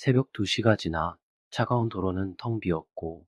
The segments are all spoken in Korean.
새벽 2시가 지나 차가운 도로는 텅 비었고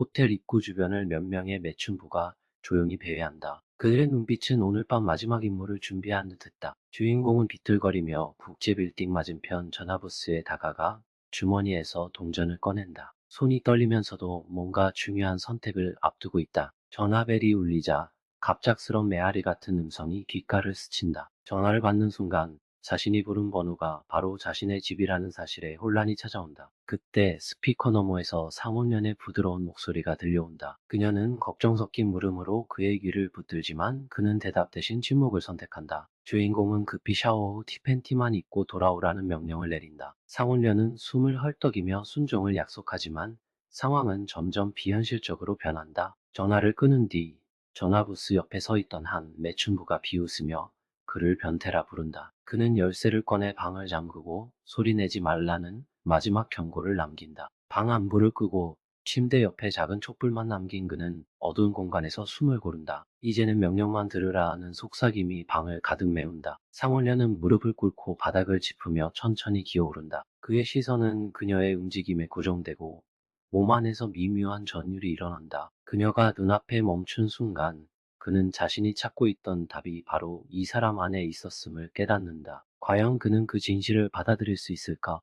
호텔 입구 주변을 몇 명의 매춘부가 조용히 배회한다. 그들의 눈빛은 오늘 밤 마지막 임무를 준비한 듯했다. 주인공은 비틀거리며 국제 빌딩 맞은편 전화부스에 다가가 주머니에서 동전을 꺼낸다. 손이 떨리면서도 뭔가 중요한 선택을 앞두고 있다. 전화벨이 울리자 갑작스런 메아리 같은 음성이 귓가를 스친다. 전화를 받는 순간 자신이 부른 번호가 바로 자신의 집이라는 사실에 혼란이 찾아온다. 그때 스피커 너머에서 상훈련의 부드러운 목소리가 들려온다. 그녀는 걱정 섞인 물음으로 그의 귀를 붙들지만 그는 대답 대신 침묵을 선택한다. 주인공은 급히 샤워 후 티팬티만 입고 돌아오라는 명령을 내린다. 상훈련은 숨을 헐떡이며 순종을 약속하지만 상황은 점점 비현실적으로 변한다. 전화를 끊은 뒤 전화부스 옆에 서 있던 한 매춘부가 비웃으며 그를 변태라 부른다. 그는 열쇠를 꺼내 방을 잠그고 소리내지 말라는 마지막 경고를 남긴다. 방 안불을 끄고 침대 옆에 작은 촛불만 남긴 그는 어두운 공간에서 숨을 고른다. 이제는 명령만 들으라는 속삭임이 방을 가득 메운다. 상훈련은 무릎을 꿇고 바닥을 짚으며 천천히 기어오른다. 그의 시선은 그녀의 움직임에 고정되고 몸 안에서 미묘한 전율이 일어난다. 그녀가 눈앞에 멈춘 순간 그는 자신이 찾고 있던 답이 바로 이 사람 안에 있었음을 깨닫는다. 과연 그는 그 진실을 받아들일 수 있을까?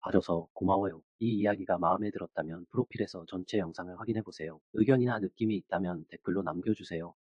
봐줘서 고마워요. 이 이야기가 마음에 들었다면 프로필에서 전체 영상을 확인해보세요. 의견이나 느낌이 있다면 댓글로 남겨주세요.